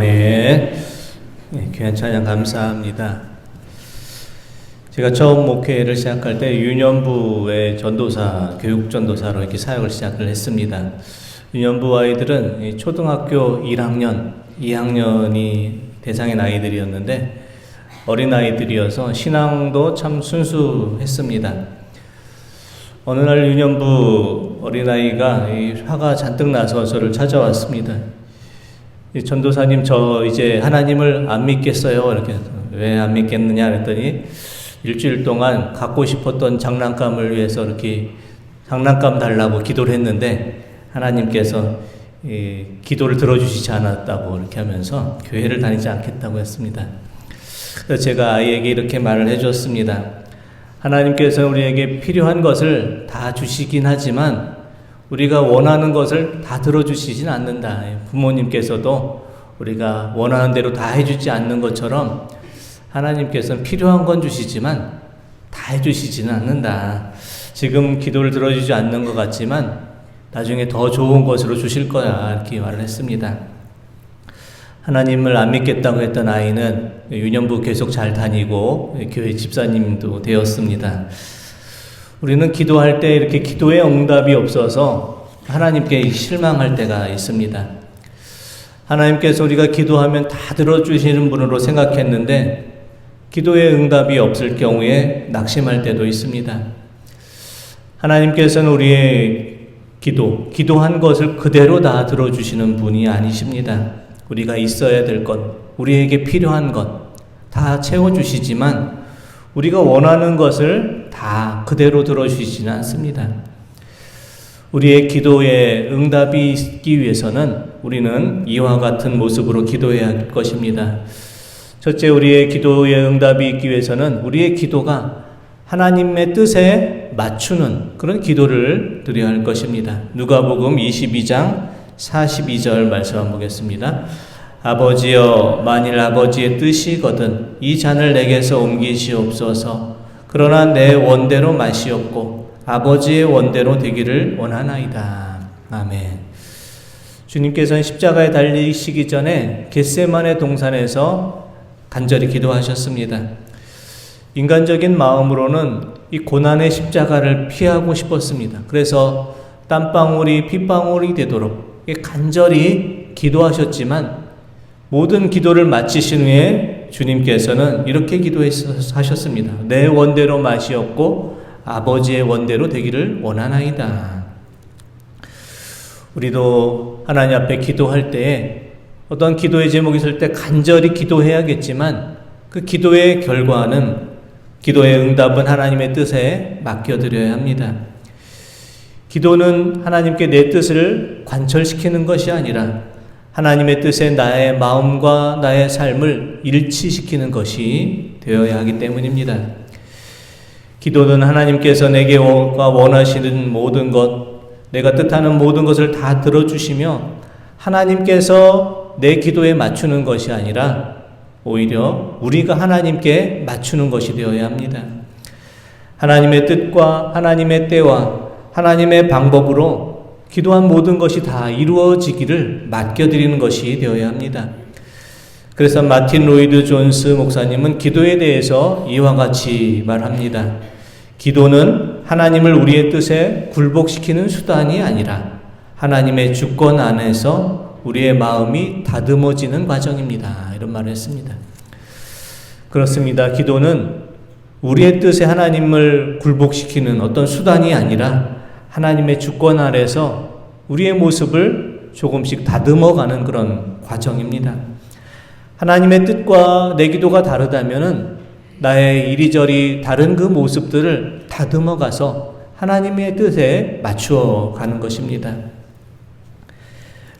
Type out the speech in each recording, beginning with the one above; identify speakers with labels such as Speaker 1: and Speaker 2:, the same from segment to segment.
Speaker 1: 아멘. 네, 귀한 찬양 감사합니다. 제가 처음 목회를 시작할 때 유년부의 전도사, 교육 전도사로 이렇게 사역을 시작을 했습니다. 유년부 아이들은 초등학교 1학년, 2학년이 대상의 나이들이었는데 어린 아이들이어서 신앙도 참 순수했습니다. 어느 날 유년부 어린아이가 화가 잔뜩 나서 저를 찾아왔습니다. 전도사님 저 이제 하나님을 안 믿겠어요. 이렇게 왜 안 믿겠느냐 그랬더니 일주일 동안 갖고 싶었던 장난감을 위해서 이렇게 장난감 달라고 기도를 했는데 하나님께서 이 기도를 들어주시지 않았다고 이렇게 하면서 교회를 다니지 않겠다고 했습니다. 그래서 제가 아이에게 이렇게 말을 해줬습니다. 하나님께서 우리에게 필요한 것을 다 주시긴 하지만 우리가 원하는 것을 다 들어주시진 않는다. 부모님께서도 우리가 원하는 대로 다 해주지 않는 것처럼 하나님께서는 필요한 건 주시지만 다 해주시지는 않는다. 지금 기도를 들어주지 않는 것 같지만 나중에 더 좋은 것으로 주실 거야. 이렇게 말을 했습니다. 하나님을 안 믿겠다고 했던 아이는 유년부 계속 잘 다니고 교회 집사님도 되었습니다. 우리는 기도할 때 이렇게 기도의 응답이 없어서 하나님께 실망할 때가 있습니다. 하나님께서 우리가 기도하면 다 들어주시는 분으로 생각했는데 기도의 응답이 없을 경우에 낙심할 때도 있습니다. 하나님께서는 우리의 기도, 기도한 것을 그대로 다 들어주시는 분이 아니십니다. 우리가 있어야 될 것, 우리에게 필요한 것 다 채워주시지만 우리가 원하는 것을 다 그대로 들어주시지는 않습니다. 우리의 기도에 응답이 있기 위해서는 우리는 이와 같은 모습으로 기도해야 할 것입니다. 첫째, 우리의 기도에 응답이 있기 위해서는 우리의 기도가 하나님의 뜻에 맞추는 그런 기도를 드려야 할 것입니다. 누가복음 22장 42절 말씀 보겠습니다. 아버지여 만일 아버지의 뜻이거든 이 잔을 내게서 옮기시옵소서 그러나 내 원대로 마시옵고 아버지의 원대로 되기를 원하나이다. 아멘. 주님께서는 십자가에 달리시기 전에 겟세만의 동산에서 간절히 기도하셨습니다. 인간적인 마음으로는 이 고난의 십자가를 피하고 싶었습니다. 그래서 땀방울이 핏방울이 되도록 간절히 기도하셨지만 모든 기도를 마치신 후에 주님께서는 이렇게 기도하셨습니다. 내 원대로 마시옵고 아버지의 원대로 되기를 원하나이다. 우리도 하나님 앞에 기도할 때에 어떤 기도의 제목이 있을 때 간절히 기도해야겠지만 그 기도의 결과는 기도의 응답은 하나님의 뜻에 맡겨드려야 합니다. 기도는 하나님께 내 뜻을 관철시키는 것이 아니라 하나님의 뜻에 나의 마음과 나의 삶을 일치시키는 것이 되어야 하기 때문입니다. 기도는 하나님께서 내게 원하시는 모든 것, 내가 뜻하는 모든 것을 다 들어주시며 하나님께서 내 기도에 맞추는 것이 아니라 오히려 우리가 하나님께 맞추는 것이 되어야 합니다. 하나님의 뜻과 하나님의 때와 하나님의 방법으로 기도한 모든 것이 다 이루어지기를 맡겨드리는 것이 되어야 합니다. 그래서 마틴 로이드 존스 목사님은 기도에 대해서 이와 같이 말합니다. 기도는 하나님을 우리의 뜻에 굴복시키는 수단이 아니라 하나님의 주권 안에서 우리의 마음이 다듬어지는 과정입니다. 이런 말을 했습니다. 그렇습니다. 기도는 우리의 뜻에 하나님을 굴복시키는 어떤 수단이 아니라 하나님의 주권 아래서 우리의 모습을 조금씩 다듬어 가는 그런 과정입니다. 하나님의 뜻과 내 기도가 다르다면 나의 이리저리 다른 그 모습들을 다듬어 가서 하나님의 뜻에 맞추어 가는 것입니다.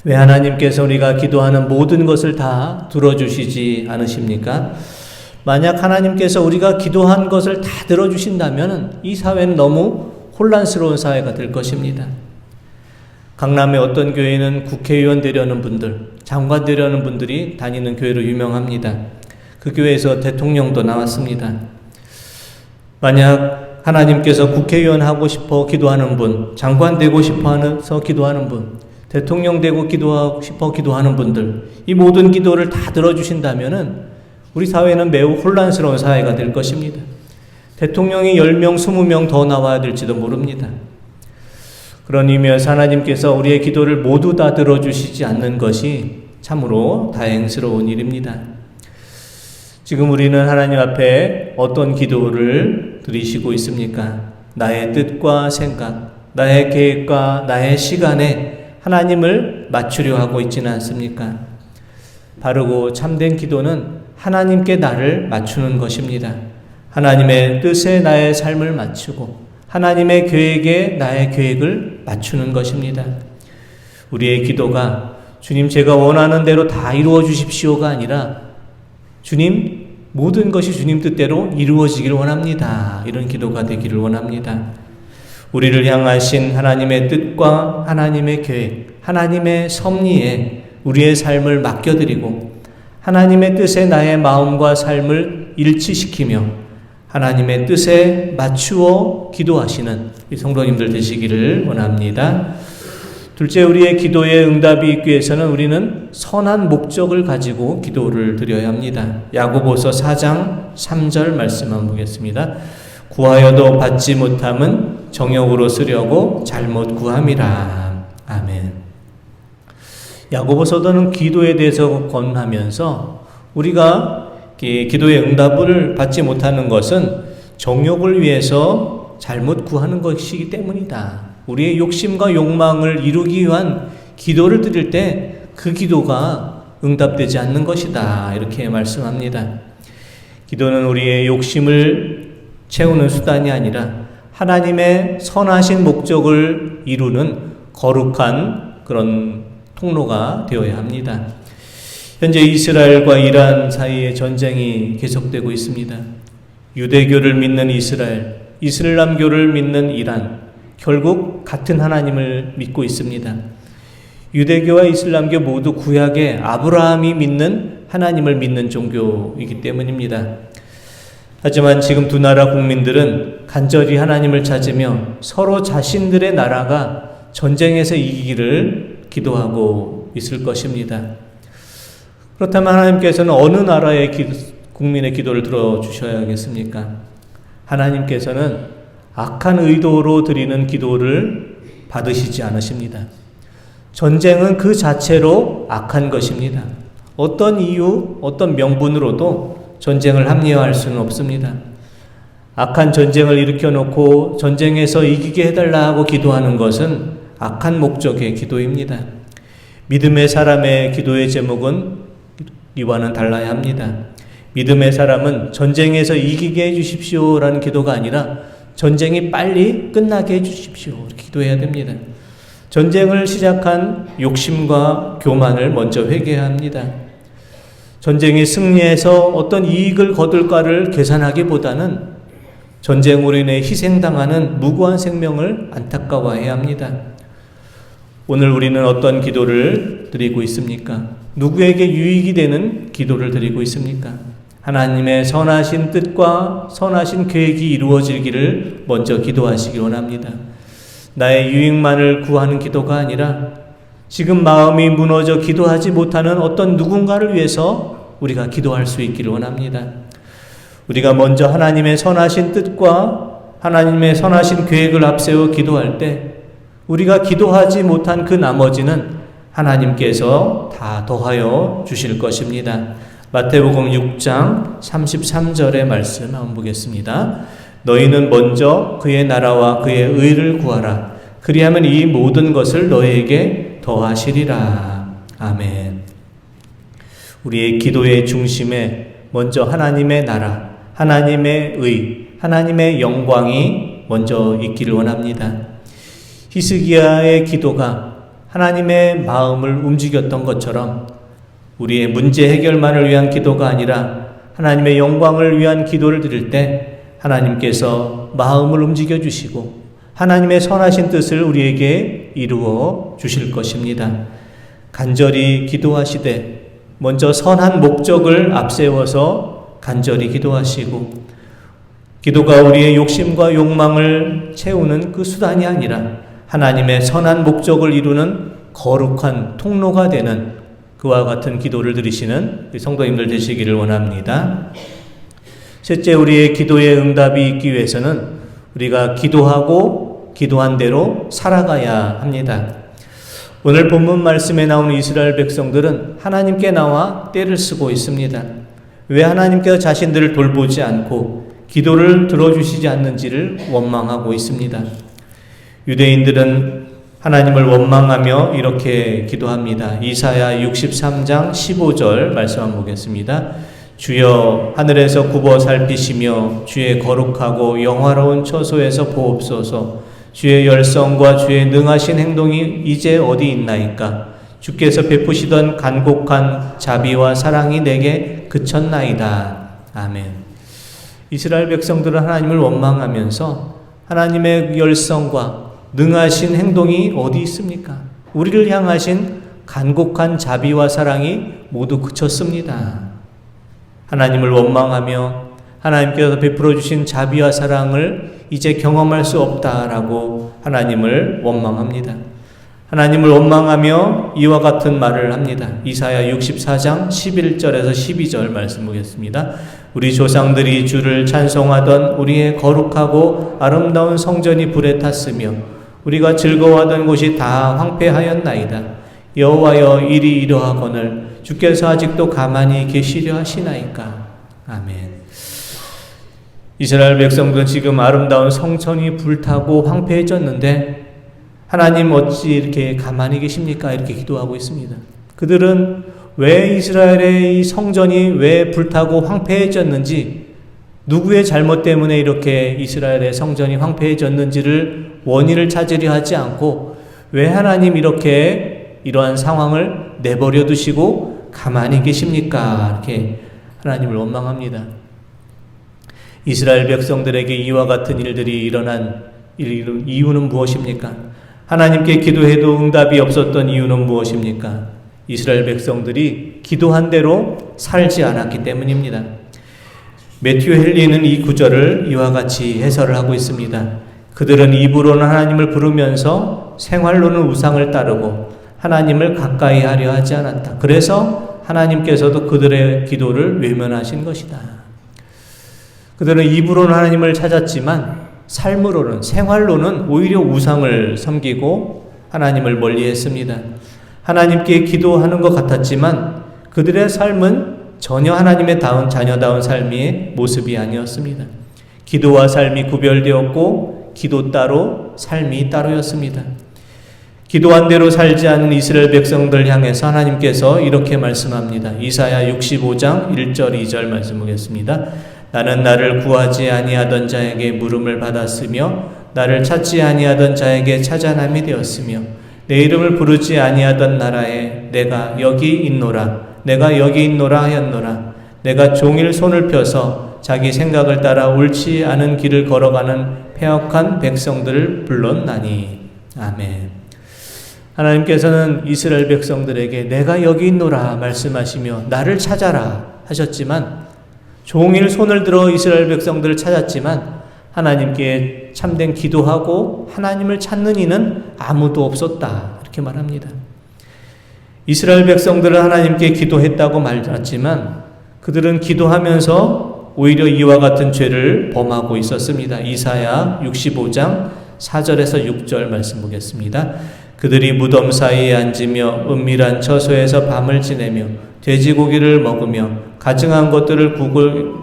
Speaker 1: 왜 하나님께서 우리가 기도하는 모든 것을 다 들어주시지 않으십니까? 만약 하나님께서 우리가 기도한 것을 다 들어주신다면 이 사회는 너무 혼란스러운 사회가 될 것입니다. 강남의 어떤 교회는 국회의원 되려는 분들, 장관 되려는 분들이 다니는 교회로 유명합니다. 그 교회에서 대통령도 나왔습니다. 만약 하나님께서 국회의원 하고 싶어 기도하는 분, 장관 되고 싶어 하서 기도하는 분, 대통령 되고 기도하고 싶어 기도하는 분들, 이 모든 기도를 다 들어주신다면은 우리 사회는 매우 혼란스러운 사회가 될 것입니다. 대통령이 10명, 20명 더 나와야 될지도 모릅니다. 그런 의미에서 하나님께서 우리의 기도를 모두 다 들어주시지 않는 것이 참으로 다행스러운 일입니다. 지금 우리는 하나님 앞에 어떤 기도를 드리시고 있습니까? 나의 뜻과 생각, 나의 계획과 나의 시간에 하나님을 맞추려 하고 있지는 않습니까? 바르고 참된 기도는 하나님께 나를 맞추는 것입니다. 하나님의 뜻에 나의 삶을 맞추고 하나님의 계획에 나의 계획을 맞추는 것입니다. 우리의 기도가 주님 제가 원하는 대로 다 이루어 주십시오가 아니라 주님 모든 것이 주님 뜻대로 이루어지기를 원합니다. 이런 기도가 되기를 원합니다. 우리를 향하신 하나님의 뜻과 하나님의 계획, 하나님의 섭리에 우리의 삶을 맡겨드리고 하나님의 뜻에 나의 마음과 삶을 일치시키며 하나님의 뜻에 맞추어 기도하시는 성도님들 되시기를 원합니다. 둘째, 우리의 기도의 응답이 있기 위해서는 우리는 선한 목적을 가지고 기도를 드려야 합니다. 야고보서 4장 3절 말씀 한번 보겠습니다. 구하여도 받지 못함은 정욕으로 쓰려고 잘못 구함이라. 아멘. 야고보서도는 기도에 대해서 권하면서 우리가 기도의 응답을 받지 못하는 것은 정욕을 위해서 잘못 구하는 것이기 때문이다. 우리의 욕심과 욕망을 이루기 위한 기도를 드릴 때 그 기도가 응답되지 않는 것이다. 이렇게 말씀합니다. 기도는 우리의 욕심을 채우는 수단이 아니라 하나님의 선하신 목적을 이루는 거룩한 그런 통로가 되어야 합니다. 현재 이스라엘과 이란 사이에 전쟁이 계속되고 있습니다. 유대교를 믿는 이스라엘, 이슬람교를 믿는 이란, 결국 같은 하나님을 믿고 있습니다. 유대교와 이슬람교 모두 구약의 아브라함이 믿는 하나님을 믿는 종교이기 때문입니다. 하지만 지금 두 나라 국민들은 간절히 하나님을 찾으며 서로 자신들의 나라가 전쟁에서 이기기를 기도하고 있을 것입니다. 그렇다면 하나님께서는 어느 나라의 기, 국민의 기도를 들어주셔야겠습니까? 하나님께서는 악한 의도로 드리는 기도를 받으시지 않으십니다. 전쟁은 그 자체로 악한 것입니다. 어떤 이유, 어떤 명분으로도 전쟁을 합리화할 수는 없습니다. 악한 전쟁을 일으켜 놓고 전쟁에서 이기게 해달라 고 기도하는 것은 악한 목적의 기도입니다. 믿음의 사람의 기도의 제목은 이와는 달라야 합니다. 믿음의 사람은 전쟁에서 이기게 해주십시오라는 기도가 아니라 전쟁이 빨리 끝나게 해주십시오. 기도해야 됩니다. 전쟁을 시작한 욕심과 교만을 먼저 회개해야 합니다. 전쟁이 승리해서 어떤 이익을 거둘까를 계산하기보다는 전쟁으로 인해 희생당하는 무고한 생명을 안타까워해야 합니다. 오늘 우리는 어떤 기도를 드리고 있습니까? 누구에게 유익이 되는 기도를 드리고 있습니까? 하나님의 선하신 뜻과 선하신 계획이 이루어지기를 먼저 기도하시기 원합니다. 나의 유익만을 구하는 기도가 아니라 지금 마음이 무너져 기도하지 못하는 어떤 누군가를 위해서 우리가 기도할 수 있기를 원합니다. 우리가 먼저 하나님의 선하신 뜻과 하나님의 선하신 계획을 앞세워 기도할 때 우리가 기도하지 못한 그 나머지는 하나님께서 다 더하여 주실 것입니다. 마태복음 6장 33절의 말씀 한번 보겠습니다. 너희는 먼저 그의 나라와 그의 의를 구하라. 그리하면 이 모든 것을 너희에게 더하시리라. 아멘. 우리의 기도의 중심에 먼저 하나님의 나라, 하나님의 의, 하나님의 영광이 먼저 있기를 원합니다. 히스기야의 기도가 하나님의 마음을 움직였던 것처럼 우리의 문제 해결만을 위한 기도가 아니라 하나님의 영광을 위한 기도를 드릴 때 하나님께서 마음을 움직여 주시고 하나님의 선하신 뜻을 우리에게 이루어 주실 것입니다. 간절히 기도하시되 먼저 선한 목적을 앞세워서 간절히 기도하시고 기도가 우리의 욕심과 욕망을 채우는 그 수단이 아니라 하나님의 선한 목적을 이루는 거룩한 통로가 되는 그와 같은 기도를 들으시는 성도님들 되시기를 원합니다. 셋째, 우리의 기도의 응답이 있기 위해서는 우리가 기도하고 기도한 대로 살아가야 합니다. 오늘 본문 말씀에 나오는 이스라엘 백성들은 하나님께 나와 때를 쓰고 있습니다. 왜 하나님께서 자신들을 돌보지 않고 기도를 들어주시지 않는지를 원망하고 있습니다. 유대인들은 하나님을 원망하며 이렇게 기도합니다. 이사야 63장 15절 말씀 한번 보겠습니다. 주여 하늘에서 굽어 살피시며 주의 거룩하고 영화로운 처소에서 보옵소서 주의 열성과 주의 능하신 행동이 이제 어디 있나이까 주께서 베푸시던 간곡한 자비와 사랑이 내게 그쳤나이다. 아멘. 이스라엘 백성들은 하나님을 원망하면서 하나님의 열성과 능하신 행동이 어디 있습니까? 우리를 향하신 간곡한 자비와 사랑이 모두 그쳤습니다. 하나님을 원망하며 하나님께서 베풀어 주신 자비와 사랑을 이제 경험할 수 없다라고 하나님을 원망합니다. 하나님을 원망하며 이와 같은 말을 합니다. 이사야 64장 11절에서 12절 말씀 보겠습니다. 우리 조상들이 주를 찬송하던 우리의 거룩하고 아름다운 성전이 불에 탔으며 우리가 즐거워하던 곳이 다 황폐하였나이다. 여호와여 일이 이러하거늘 주께서 아직도 가만히 계시려 하시나이까. 아멘. 이스라엘 백성들은 지금 아름다운 성전이 불타고 황폐해졌는데 하나님 어찌 이렇게 가만히 계십니까? 이렇게 기도하고 있습니다. 그들은 왜 이스라엘의 이 성전이 왜 불타고 황폐해졌는지 누구의 잘못 때문에 이렇게 이스라엘의 성전이 황폐해졌는지를 원인을 찾으려 하지 않고 왜 하나님 이렇게 이러한 상황을 내버려 두시고 가만히 계십니까? 이렇게 하나님을 원망합니다. 이스라엘 백성들에게 이와 같은 일들이 일어난 이유는 무엇입니까? 하나님께 기도해도 응답이 없었던 이유는 무엇입니까? 이스라엘 백성들이 기도한 대로 살지 않았기 때문입니다. 매튜 헨리는 이 구절을 이와 같이 해설을 하고 있습니다. 그들은 입으로는 하나님을 부르면서 생활로는 우상을 따르고 하나님을 가까이 하려 하지 않았다. 그래서 하나님께서도 그들의 기도를 외면하신 것이다. 그들은 입으로는 하나님을 찾았지만 삶으로는 생활로는 오히려 우상을 섬기고 하나님을 멀리 했습니다. 하나님께 기도하는 것 같았지만 그들의 삶은 전혀 하나님의 다운 자녀다운 삶의 모습이 아니었습니다. 기도와 삶이 구별되었고 기도 따로 삶이 따로였습니다. 기도한 대로 살지 않은 이스라엘 백성들 향해서 하나님께서 이렇게 말씀합니다. 이사야 65장 1절 2절 말씀 보겠습니다. 나는 나를 구하지 아니하던 자에게 물음을 받았으며 나를 찾지 아니하던 자에게 찾아남이 되었으며 내 이름을 부르지 아니하던 나라에 내가 여기 있노라 내가 여기 있노라 하였노라 내가 종일 손을 펴서 자기 생각을 따라 옳지 않은 길을 걸어가는 폐역한 백성들을 불렀나니 아멘. 하나님께서는 이스라엘 백성들에게 내가 여기 있노라 말씀하시며 나를 찾아라 하셨지만 종일 손을 들어 이스라엘 백성들을 찾았지만 하나님께 참된 기도하고 하나님을 찾는 이는 아무도 없었다. 이렇게 말합니다. 이스라엘 백성들은 하나님께 기도했다고 말했지만 그들은 기도하면서 오히려 이와 같은 죄를 범하고 있었습니다. 이사야 65장 4절에서 6절 말씀 보겠습니다. 그들이 무덤 사이에 앉으며 은밀한 처소에서 밤을 지내며 돼지고기를 먹으며 가증한 것들을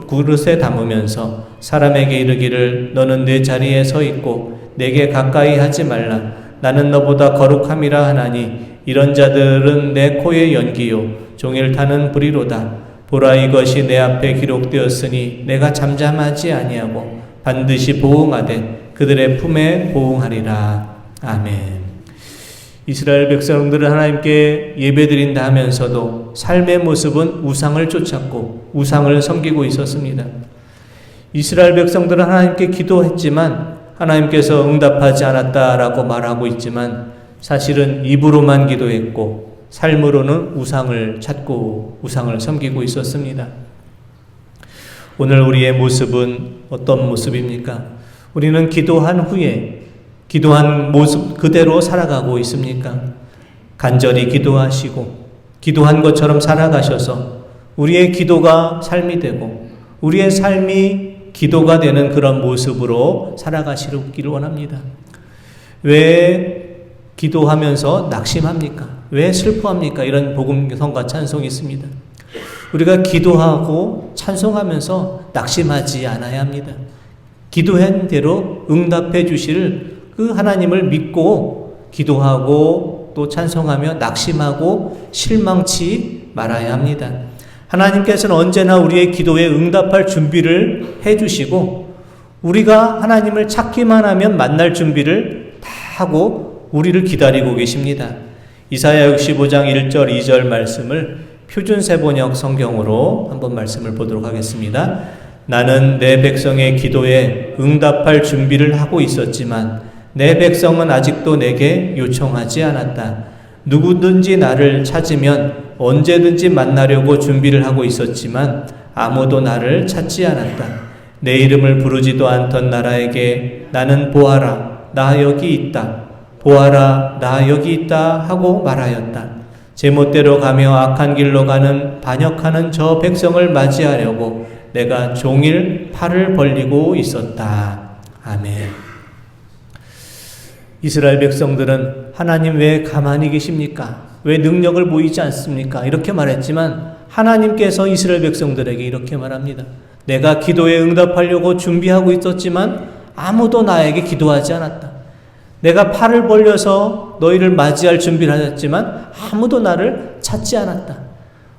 Speaker 1: 그릇에 담으면서 사람에게 이르기를 너는 내 자리에 서 있고 내게 가까이 하지 말라 나는 너보다 거룩함이라 하나니 이런 자들은 내 코의 연기요 종일 타는 불이로다 보라 이것이 내 앞에 기록되었으니 내가 잠잠하지 아니하고 반드시 보응하되 그들의 품에 보응하리라 아멘. 이스라엘 백성들은 하나님께 예배드린다 하면서도 삶의 모습은 우상을 쫓았고 우상을 섬기고 있었습니다. 이스라엘 백성들은 하나님께 기도했지만 하나님께서 응답하지 않았다라고 말하고 있지만 사실은 입으로만 기도했고 삶으로는 우상을 찾고 우상을 섬기고 있었습니다. 오늘 우리의 모습은 어떤 모습입니까? 우리는 기도한 후에 기도한 모습 그대로 살아가고 있습니까? 간절히 기도하시고 기도한 것처럼 살아가셔서 우리의 기도가 삶이 되고 우리의 삶이 기도가 되는 그런 모습으로 살아가시기를 원합니다. 왜 기도하면서 낙심합니까? 왜 슬퍼합니까? 이런 복음성과 찬송이 있습니다. 우리가 기도하고 찬송하면서 낙심하지 않아야 합니다. 기도한 대로 응답해 주실 그 하나님을 믿고 기도하고 또 찬송하며 낙심하고 실망치 말아야 합니다. 하나님께서는 언제나 우리의 기도에 응답할 준비를 해 주시고 우리가 하나님을 찾기만 하면 만날 준비를 다 하고 우리를 기다리고 계십니다. 이사야 65장 1절 2절 말씀을 표준 세번역 성경으로 한번 말씀을 보도록 하겠습니다. 나는 내 백성의 기도에 응답할 준비를 하고 있었지만 내 백성은 아직도 내게 요청하지 않았다. 누구든지 나를 찾으면 언제든지 만나려고 준비를 하고 있었지만 아무도 나를 찾지 않았다. 내 이름을 부르지도 않던 나라에게 나는 보아라, 나 여기 있다. 보아라, 나 여기 있다 하고 말하였다. 제멋대로 가며 악한 길로 가는 반역하는 저 백성을 맞이하려고 내가 종일 팔을 벌리고 있었다. 아멘. 이스라엘 백성들은 하나님 왜 가만히 계십니까? 왜 능력을 보이지 않습니까? 이렇게 말했지만 하나님께서 이스라엘 백성들에게 이렇게 말합니다. 내가 기도에 응답하려고 준비하고 있었지만 아무도 나에게 기도하지 않았다. 내가 팔을 벌려서 너희를 맞이할 준비를 하였지만 아무도 나를 찾지 않았다.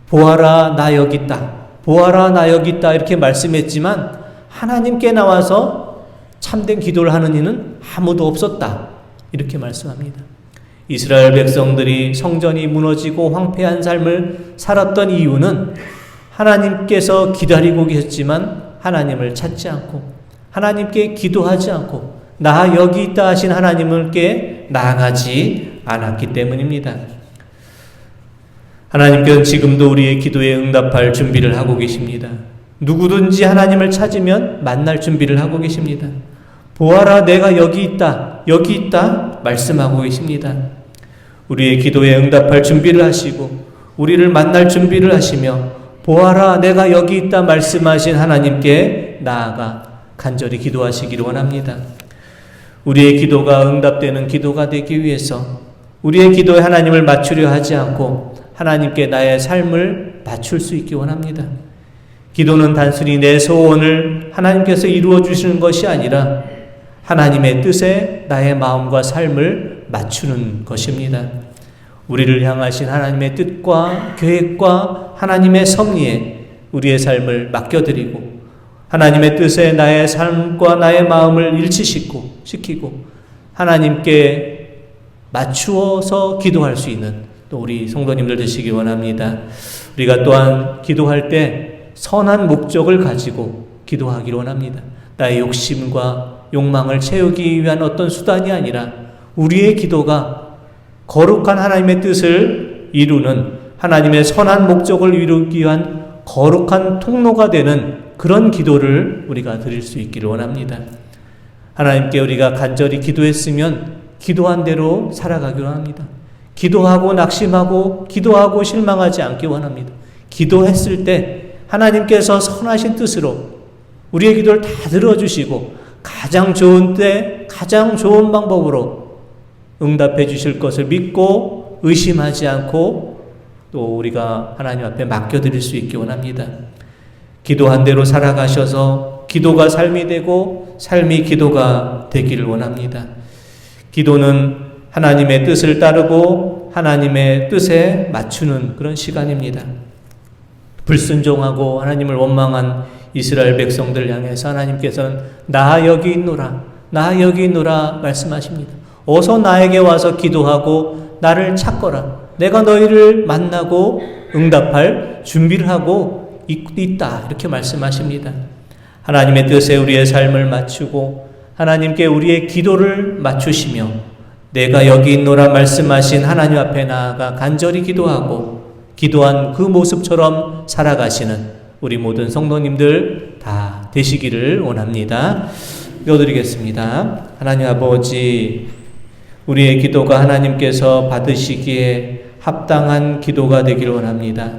Speaker 1: 보아라, 나 여기 있다. 보아라, 나 여기 있다. 이렇게 말씀했지만 하나님께 나와서 참된 기도를 하는 이는 아무도 없었다. 이렇게 말씀합니다. 이스라엘 백성들이 성전이 무너지고 황폐한 삶을 살았던 이유는 하나님께서 기다리고 계셨지만 하나님을 찾지 않고 하나님께 기도하지 않고 나 여기 있다 하신 하나님께 나아가지 않았기 때문입니다. 하나님께서는 지금도 우리의 기도에 응답할 준비를 하고 계십니다. 누구든지 하나님을 찾으면 만날 준비를 하고 계십니다. 보아라, 내가 여기 있다, 여기 있다, 말씀하고 계십니다. 우리의 기도에 응답할 준비를 하시고, 우리를 만날 준비를 하시며, 보아라, 내가 여기 있다, 말씀하신 하나님께 나아가 간절히 기도하시기를 원합니다. 우리의 기도가 응답되는 기도가 되기 위해서 우리의 기도에 하나님을 맞추려 하지 않고 하나님께 나의 삶을 맞출 수 있기 원합니다. 기도는 단순히 내 소원을 하나님께서 이루어 주시는 것이 아니라 하나님의 뜻에 나의 마음과 삶을 맞추는 것입니다. 우리를 향하신 하나님의 뜻과 계획과 하나님의 섭리에 우리의 삶을 맡겨드리고 하나님의 뜻에 나의 삶과 나의 마음을 일치시키고 시키고 하나님께 맞추어서 기도할 수 있는 또 우리 성도님들 되시기 원합니다. 우리가 또한 기도할 때 선한 목적을 가지고 기도하기 원합니다. 나의 욕심과 욕망을 채우기 위한 어떤 수단이 아니라 우리의 기도가 거룩한 하나님의 뜻을 이루는 하나님의 선한 목적을 이루기 위한 거룩한 통로가 되는 그런 기도를 우리가 드릴 수 있기를 원합니다. 하나님께 우리가 간절히 기도했으면 기도한 대로 살아가기로 합니다. 기도하고 낙심하고 기도하고 실망하지 않기 원합니다. 기도했을 때 하나님께서 선하신 뜻으로 우리의 기도를 다 들어주시고 가장 좋은 때 가장 좋은 방법으로 응답해 주실 것을 믿고 의심하지 않고 또 우리가 하나님 앞에 맡겨드릴 수 있기 원합니다. 기도한 대로 살아가셔서 기도가 삶이 되고 삶이 기도가 되기를 원합니다. 기도는 하나님의 뜻을 따르고 하나님의 뜻에 맞추는 그런 시간입니다. 불순종하고 하나님을 원망한 이스라엘 백성들 향해서 하나님께서는 나 여기 있노라, 나 여기 있노라 말씀하십니다. 어서 나에게 와서 기도하고 나를 찾거라. 내가 너희를 만나고 응답할 준비를 하고 있다. 이렇게 말씀하십니다. 하나님의 뜻에 우리의 삶을 맞추고 하나님께 우리의 기도를 맞추시며 내가 여기 있노라 말씀하신 하나님 앞에 나아가 간절히 기도하고 기도한 그 모습처럼 살아가시는 우리 모든 성도님들 다 되시기를 원합니다. 기도드리겠습니다. 하나님 아버지, 우리의 기도가 하나님께서 받으시기에 합당한 기도가 되기를 원합니다.